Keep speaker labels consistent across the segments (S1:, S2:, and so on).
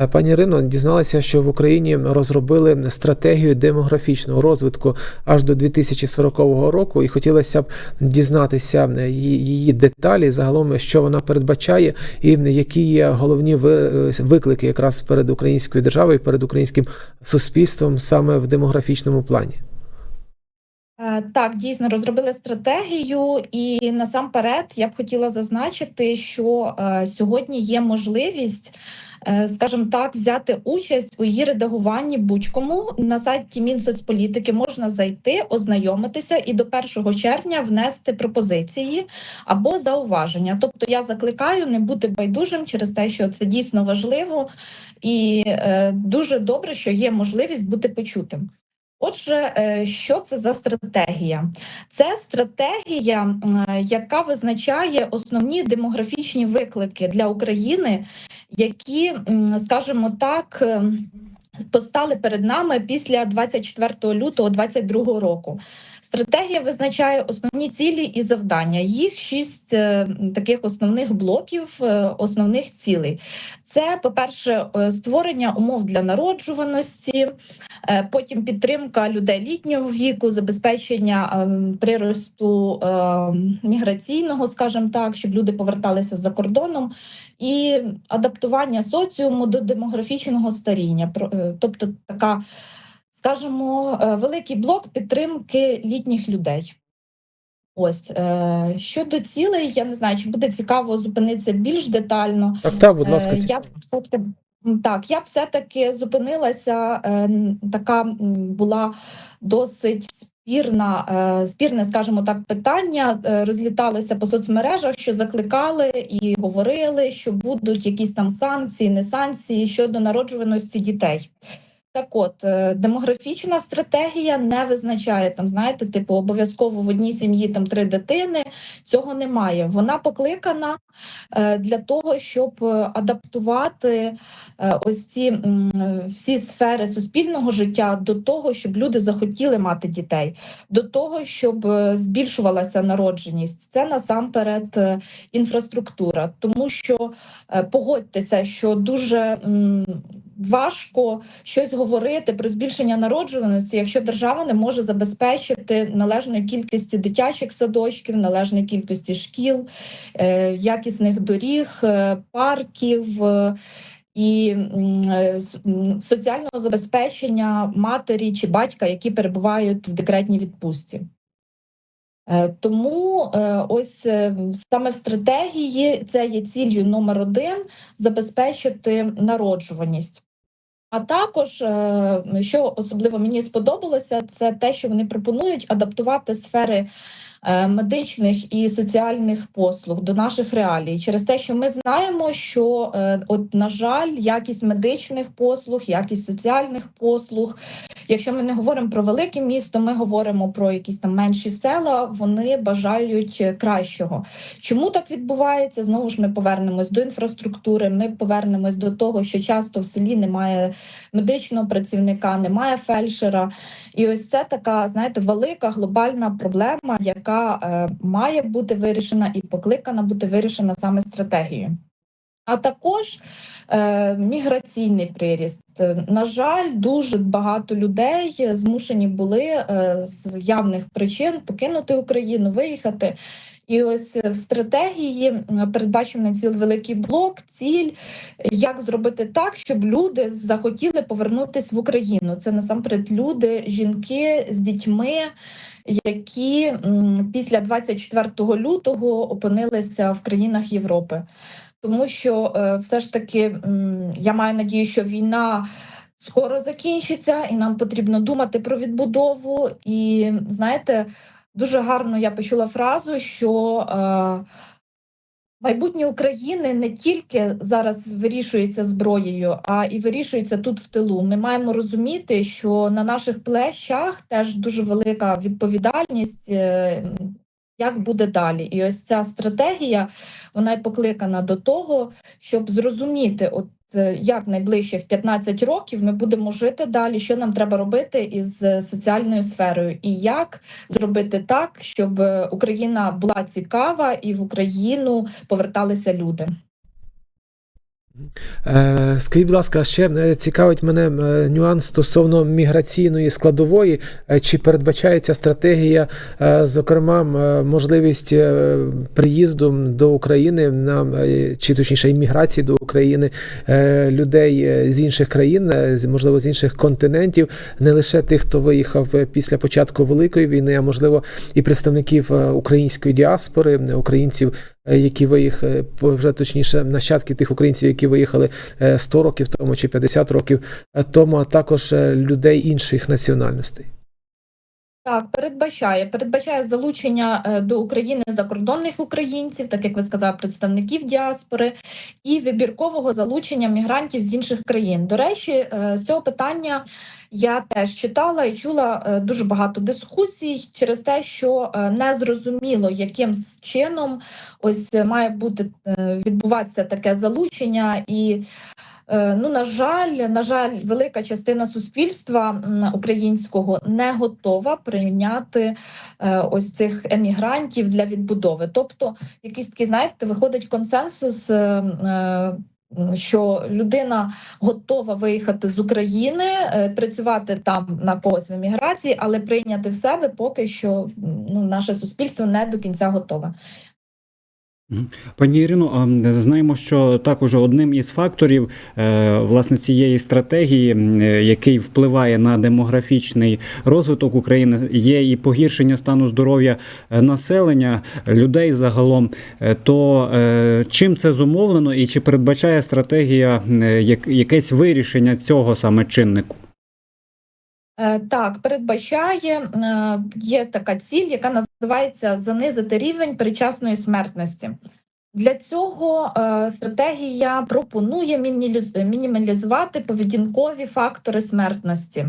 S1: Е, Пані Ірино, дізналася, що в Україні розробили стратегію демографічного розвитку аж до 2040 року, і хотілося б дізнатися е, її деталі, загалом, що вона передбачає, і які є головні ви- виклики якраз перед українською державою, перед українським суспільством саме в демографічному плані.
S2: Е, Так, дійсно розробили стратегію, і насамперед я б хотіла зазначити, що е, сьогодні є можливість, е, скажімо так, взяти участь у її редагуванні будь-кому на сайті Мінсоцполітики можна зайти, ознайомитися і до 1 червня внести пропозиції або зауваження. Тобто я закликаю не бути байдужим через те, що це дійсно важливо, і е, дуже добре, що є можливість бути почутим. Отже, е, що це за стратегія? Це стратегія, яка визначає основні демографічні виклики для України, які, скажімо так, е, постали перед нами після 24 лютого 2022 року. Стратегія визначає основні цілі і завдання. Їх шість е, таких основних блоків, е, основних цілей. Це, по-перше, е, створення умов для народжуваності, потім підтримка людей літнього віку, забезпечення приросту міграційного, скажімо так, щоб люди поверталися за кордоном, і адаптування соціуму до демографічного старіння. Тобто така, скажімо, е, великий блок підтримки літніх людей. Ось е, щодо цілей, я не знаю, чи буде цікаво зупинитися більш детально.
S1: Так, так, будь ласка,
S2: Е, Я все-таки так, я все-таки зупинилася. е, Така була досить спірна, спірне, скажімо так, питання. Розліталося по соцмережах, що закликали і говорили, що будуть якісь там санкції, не санкції щодо народжуваності дітей. Так от, е, демографічна стратегія не визначає там, знаєте, типу, обов'язково в одній сім'ї там три дитини. Цього немає. Вона покликана е, для того, щоб е, адаптувати ось ці всі сфери суспільного життя до того, щоб люди захотіли мати дітей, до того, щоб збільшувалася народженість. Це насамперед інфраструктура, тому що погодьтеся, що дуже важко щось говорити про збільшення народжуваності, якщо держава не може забезпечити належної кількості дитячих садочків, належної кількості шкіл, е, якісних доріг, е, парків. е, І соціального забезпечення матері чи батька, які перебувають в декретній відпустці. Тому ось саме в стратегії це є ціллю номер один забезпечити народжуваність. А також, е, що особливо мені сподобалося, це те, що вони пропонують адаптувати сфери медичних і соціальних послуг до наших реалій, через те, що ми знаємо, що е, от на жаль, якість медичних послуг, якість соціальних послуг. Якщо ми не говоримо про велике місто, ми говоримо про якісь там менші села. Вони бажають е, кращого. Чому так відбувається? Знову ж ми повернемось до інфраструктури. Ми повернемось до того, що часто в селі немає медичного працівника, немає фельдшера. І ось це така, знаєте, велика глобальна проблема, яка е, має бути вирішена і покликана бути вирішена саме стратегією. А також е, міграційний приріст. На жаль, дуже багато людей змушені були е, з явних причин покинути Україну, виїхати. І ось в стратегії передбачений цілий великий блок, ціль, як зробити так, щоб люди захотіли повернутися в Україну. Це насамперед люди, жінки з дітьми, які після 24 лютого опинилися в країнах Європи. Тому що е, все ж таки я маю надію, що війна скоро закінчиться, і нам потрібно думати про відбудову. І знаєте, дуже гарно я почула фразу, що е, майбутнє України не тільки зараз вирішується зброєю, а і вирішується тут в тилу. Ми маємо розуміти, що на наших плечах теж дуже велика відповідальність. е, Як буде далі, і ось ця стратегія вона й покликана до того, щоб зрозуміти, от як найближчих 15 років ми будемо жити далі, що нам треба робити із е, соціальною сферою, і як зробити так, щоб е, Україна була цікава і в Україну поверталися люди.
S1: Е, Скажіть, будь ласка, ще е, цікавить мене е, нюанс стосовно міграційної складової. Чи передбачається стратегія, зокрема, можливість приїзду до України на чи точніше імміграції до України людей з інших країн, можливо, з інших континентів, не лише тих, хто виїхав після початку Великої війни, а можливо і представників української діаспори, українців які виїхали, вже точніше, нащадки тих українців, які виїхали е, 100 років тому чи 50 років е, тому, а також е, людей інших національностей.
S2: Так, передбачає, передбачає залучення е, до України закордонних українців, так як ви сказали, представників діаспори, і вибіркового залучення мігрантів з інших країн. До речі, е, з цього питання я теж читала і чула е, дуже багато дискусій через те, що не зрозуміло, яким чином ось має бути відбуватися таке залучення і. Е, Ну, на жаль, на жаль, велика частина суспільства українського не готова прийняти е, ось цих емігрантів для відбудови. Тобто, якийсь такий, знаєте, виходить консенсус. е, Що людина готова виїхати з України, працювати там на когось в еміграції, але прийняти в себе поки що ну, наше суспільство не до кінця готове.
S3: Пані Ірино, знаємо, що також одним із факторів е, власне цієї стратегії, е, який впливає на демографічний розвиток України, є і погіршення стану здоров'я е, населення людей загалом. То чим це зумовлено, і чи передбачає стратегія якесь вирішення цього саме чиннику?
S2: Е, Так, передбачає е, є така ціль, яка називається занизити рівень передчасної смертності. Для цього е, стратегія пропонує мінімалізувати поведінкові фактори смертності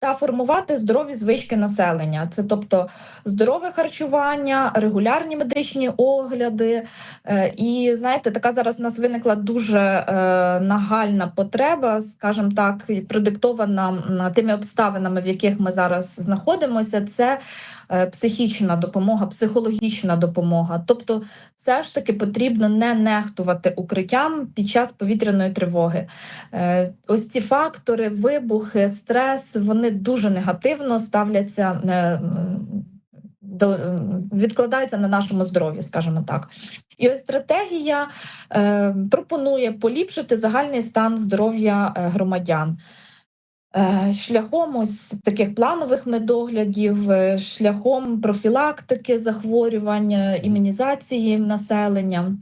S2: та формувати здорові звички населення. Це тобто здорове харчування, регулярні медичні огляди. Е, І знаєте, така зараз у нас виникла дуже е, нагальна потреба, скажімо так, продиктована тими обставинами, в яких ми зараз знаходимося. Це е, психічна допомога, психологічна допомога. Тобто, все ж таки потрібно не нехтувати укриттям під час повітряної тривоги. Ось ці фактори, вибухи, стрес, вони дуже негативно ставляться. е, До відкладаються на нашому здоров'ї, скажімо так, і ось стратегія е, пропонує поліпшити загальний стан здоров'я е, громадян. Е, Шляхом ось таких планових медоглядів, шляхом профілактики захворювань, імунізації населення.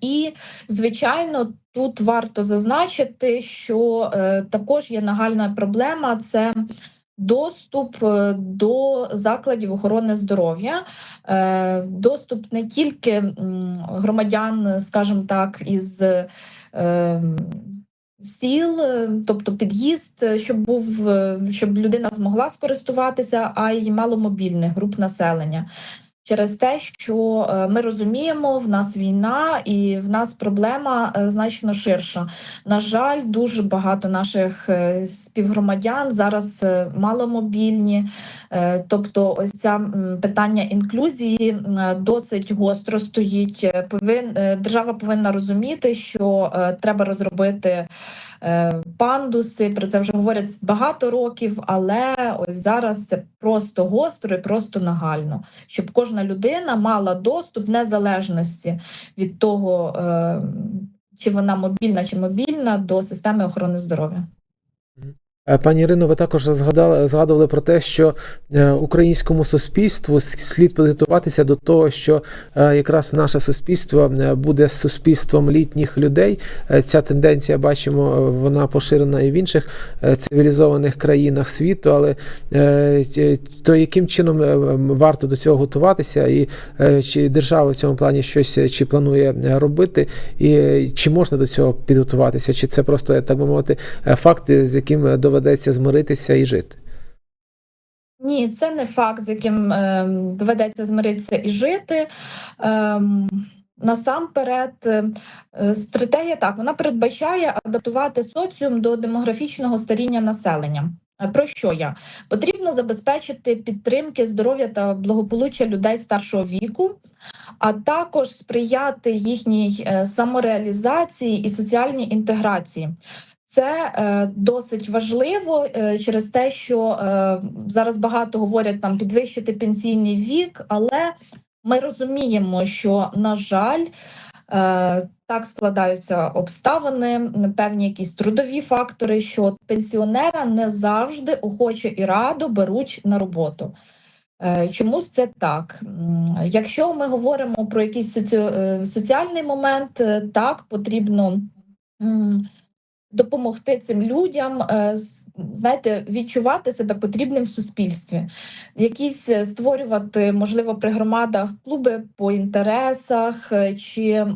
S2: І, звичайно, тут варто зазначити, що е, також є нагальна проблема це доступ е, до закладів охорони здоров'я, е, доступ не тільки громадян, скажімо так, із. Сіл, тобто під'їзд, щоб був, щоб людина змогла скористуватися, а й маломобільних груп населення. Через те, що е, ми розуміємо, в нас війна і в нас проблема е, значно ширша. На жаль, дуже багато наших е, співгромадян зараз маломобільні. Тобто, ось це питання інклюзії досить гостро стоїть. Повин держава повинна розуміти, що треба розробити. Е, Пандуси про це вже говорять багато років, але ось зараз це просто гостро і просто нагально щоб кожна людина мала доступ незалежності від того, е, чи вона мобільна чи мобільна, до системи охорони здоров'я.
S1: Е, Пані Ірино, ви також згадали, згадували про те, що е, українському суспільству слід підготуватися до того, що е, якраз наше суспільство буде суспільством літніх людей. Ця тенденція, бачимо, вона поширена і в інших цивілізованих країнах світу. Але то яким чином варто до цього готуватися, і чи держава в цьому плані щось чи планує робити, і чи можна до цього підготуватися, чи це просто так би мовити факти, з яким е, доведеться змиритися і жити.
S2: Ні, це не факт, з яким е, доведеться змиритися і жити. Ем, Насамперед, е, е, стратегія так вона передбачає адаптувати соціум до демографічного старіння населення. Про що я? Потрібно забезпечити підтримки здоров'я та благополуччя людей старшого віку, а також сприяти їхній е, самореалізації і соціальній інтеграції. Це е, досить важливо е, через те, що е, зараз багато говорять там підвищити пенсійний вік, але ми розуміємо, що на жаль. Е, так складаються обставини, певні якісь трудові фактори, що пенсіонера не завжди охоче і радо беруть на роботу. Е, Чомусь це так. Якщо ми говоримо про якийсь е, соціальний момент, так потрібно допомогти цим людям, е, знаєте, відчувати себе потрібним в суспільстві, якісь е, створювати, можливо, при громадах клуби по інтересах е, чи.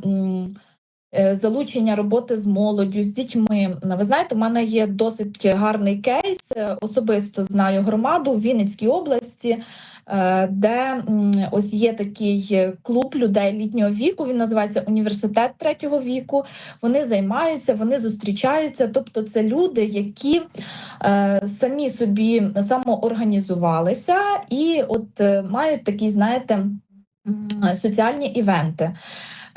S2: Е, Залучення роботи з молоддю, з дітьми. Ви знаєте, у мене є досить гарний кейс. е, Особисто знаю громаду в Вінницькій області, е, де ось є такий е, клуб людей літнього віку. Він називається Університет третього віку. Вони займаються, вони зустрічаються. Тобто, це люди, які е, самі собі самоорганізувалися і от е, мають такі, знаєте, соціальні івенти.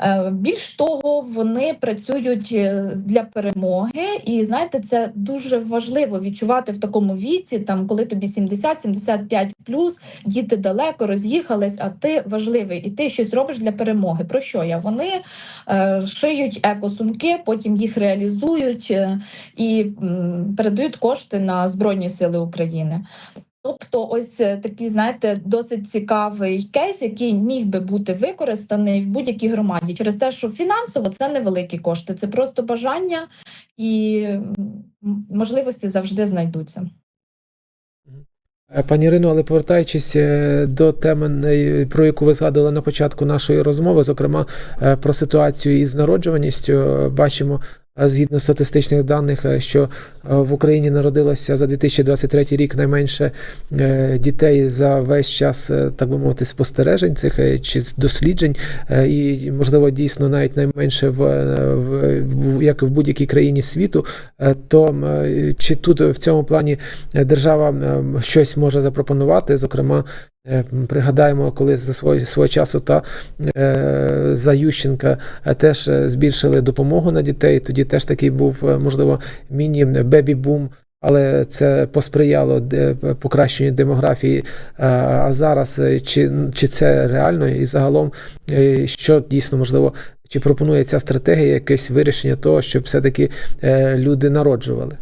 S2: Е, Більш того, вони працюють е, для перемоги, і знаєте, це дуже важливо відчувати в такому віці, там коли тобі 70-75 плюс, діти далеко роз'їхались, а ти важливий, і ти щось робиш для перемоги. Про що я? Вони е, шиють екосумки, потім їх реалізують і передають кошти на Збройні Сили України. Тобто, ось е, такий, знаєте, досить цікавий кейс, який міг би бути використаний в будь-якій громаді, через те, що фінансово це невеликі кошти, це просто бажання і можливості завжди знайдуться.
S1: Е, Пані Ірино, але повертаючись е, до теми, про яку ви згадували на початку нашої розмови, зокрема про ситуацію із народжуваністю, бачимо. Згідно статистичних даних, е, що е, в Україні народилося за 2023 рік найменше е, дітей за весь час, так би мовити, спостережень цих чи досліджень, і можливо дійсно навіть найменше в, в, як в будь-якій країні світу. То чи тут в цьому плані держава щось може запропонувати? Зокрема, пригадаємо, коли за свого, свого часу та е, за Ющенка е, теж е, збільшили допомогу на дітей. Тоді теж такий був е, можливо міні-бебі-бум. Але це посприяло покращенню демографії. Е, А зараз е, чи, чи це реально і загалом, е, що дійсно можливо, чи пропонує ця стратегія якесь вирішення того, щоб все-таки е, люди народжували?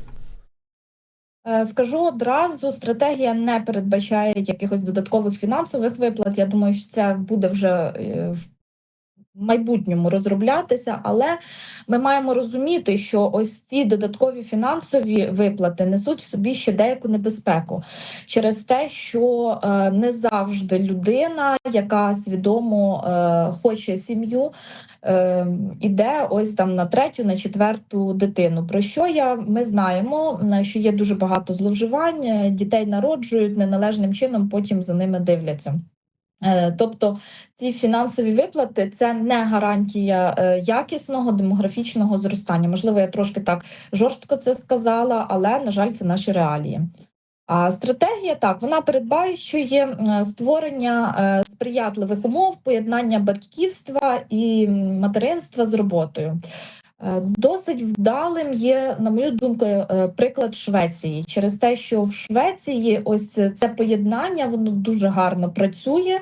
S2: Е, Скажу одразу, стратегія не передбачає якихось додаткових фінансових виплат. Я думаю, що це буде вже е, майбутньому розроблятися, але ми маємо розуміти, що ось ці додаткові фінансові виплати несуть в собі ще деяку небезпеку через те, що е, не завжди людина, яка свідомо е, хоче сім'ю, е, іде ось там на третю, на четверту дитину. Про що я ми знаємо, що є дуже багато зловживань, дітей народжують неналежним чином, потім за ними дивляться. Е, Тобто ці фінансові виплати це не гарантія е, якісного демографічного зростання. Можливо, я трошки так жорстко це сказала, але на жаль, це наші реалії. А стратегія так вона передбачує е, створення сприятливих умов, поєднання батьківства і материнства з роботою. Е, Досить вдалим є, на мою думку, е, приклад Швеції. Через те, що в Швеції ось це поєднання воно дуже гарно працює,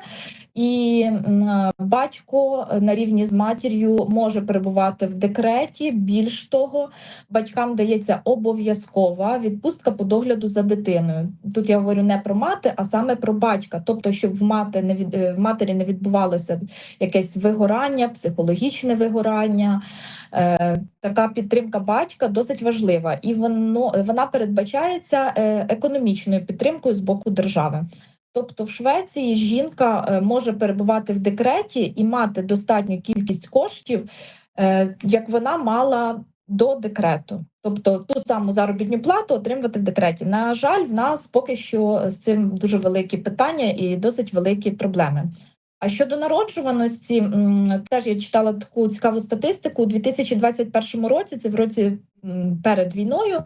S2: і е, батько на рівні з матір'ю може перебувати в декреті. Більш того, батькам дається обов'язкова відпустка по догляду за дитиною. Тут я говорю не про мати, а саме про батька. Тобто, щоб в мати не від е, в матері не відбувалося якесь вигорання, психологічне вигорання. Е, така підтримка батька досить важлива, і воно вона передбачається е, економічною підтримкою з боку держави. Тобто, в Швеції жінка е, може перебувати в декреті і мати достатню кількість коштів, е, як вона мала до декрету, тобто ту саму заробітну плату отримувати в декреті. На жаль, в нас поки що з цим дуже великі питання і досить великі проблеми. А щодо народжуваності, теж я читала таку цікаву статистику у 2021 році. Це в році перед війною.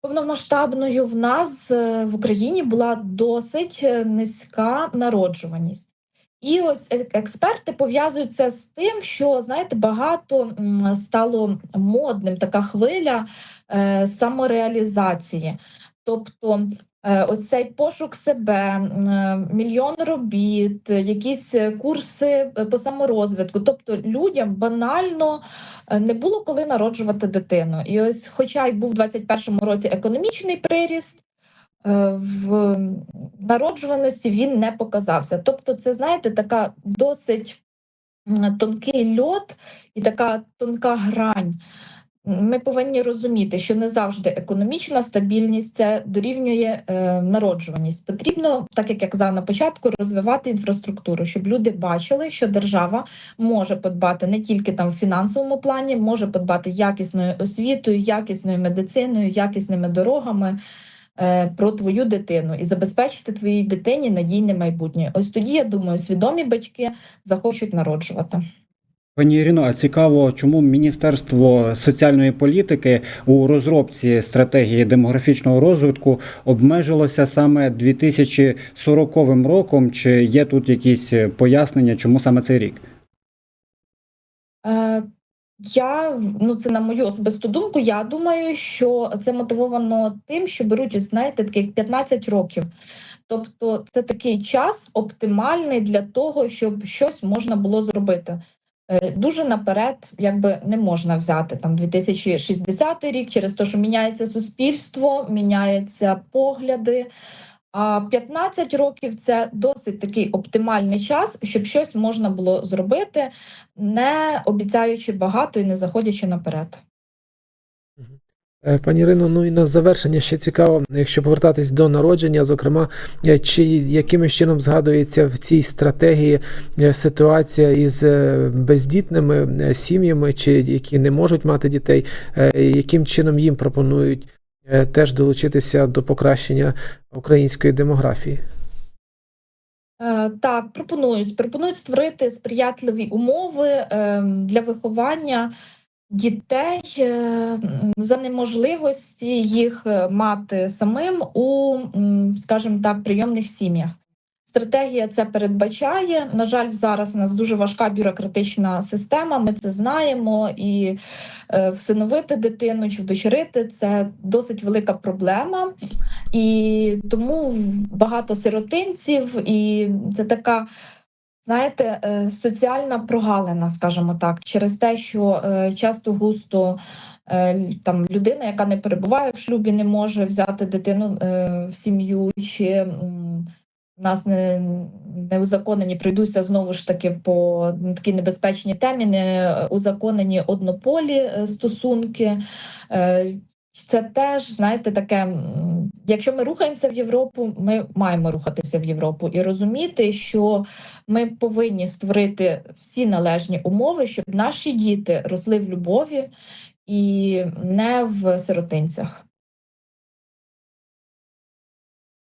S2: Повномасштабною в нас е, в Україні була досить е, низька народжуваність. І ось е- експерти пов'язують це з тим, що знаєте, багато стало модним така хвиля самореалізації. Тобто ось цей пошук себе, е, мільйон робіт, е, якісь е, курси е, по саморозвитку. Тобто людям банально е, не було коли народжувати дитину. І ось, хоча й був у 21-му році економічний приріст. е, В народжуваності він не показався. Тобто, це знаєте, така досить тонкий льот і така тонка грань. Ми повинні розуміти, що не завжди економічна стабільність це дорівнює е, народжуваність. Потрібно, так як я казала на початку, розвивати інфраструктуру, щоб люди бачили, що держава може подбати не тільки там в фінансовому плані, може подбати якісною освітою, якісною медициною, якісними дорогами. е, Про твою дитину і забезпечити твоїй дитині надійне майбутнє. Ось тоді я думаю, свідомі батьки захочуть народжувати.
S3: Пані Ірино, цікаво, чому Міністерство соціальної політики у розробці стратегії демографічного розвитку обмежилося саме 2040 роком? Чи є тут якісь пояснення, чому саме цей рік?
S2: Е, Я ну це на мою особисту думку. Я думаю, що це мотивовано тим, що беруть, знаєте, таких 15 років. Тобто, це такий час оптимальний для того, щоб щось можна було зробити. Е, Дуже наперед, якби не можна взяти там 2060 рік, через те, що міняється суспільство, міняються погляди. А 15 років це досить такий оптимальний час, щоб щось можна було зробити, не обіцяючи багато і не заходячи наперед.
S1: Е, Пані Ірино, ну і на завершення ще цікаво, якщо повертатись до народження, зокрема, е, чи якимось чином згадується в цій стратегії е, ситуація із бездітними сім'ями, чи які не можуть мати дітей, яким чином їм пропонують теж долучитися до покращення української демографії?
S2: Так, пропонують пропонують створити сприятливі умови е, для виховання дітей е, за неможливості їх е, мати самим у, скажімо так, прийомних сім'ях. Стратегія це передбачає. На жаль, зараз у нас дуже важка бюрократична система. Ми це знаємо, і е, всиновити дитину чи вдочерити це досить велика проблема. І тому багато сиротинців, і це така, знаєте, е, соціальна прогалина, скажімо так, через те, що е, часто густо е, там людина, яка не перебуває в шлюбі, не може взяти дитину в сім'ю, чи у нас не, не узаконені, прийдуся знову ж таки по такій небезпечній темі, не узаконені однополі стосунки. Це теж, знаєте, таке, якщо ми рухаємося в Європу, ми маємо рухатися в Європу і розуміти, що ми повинні створити всі належні умови, щоб наші діти росли в любові і не в сиротинцях.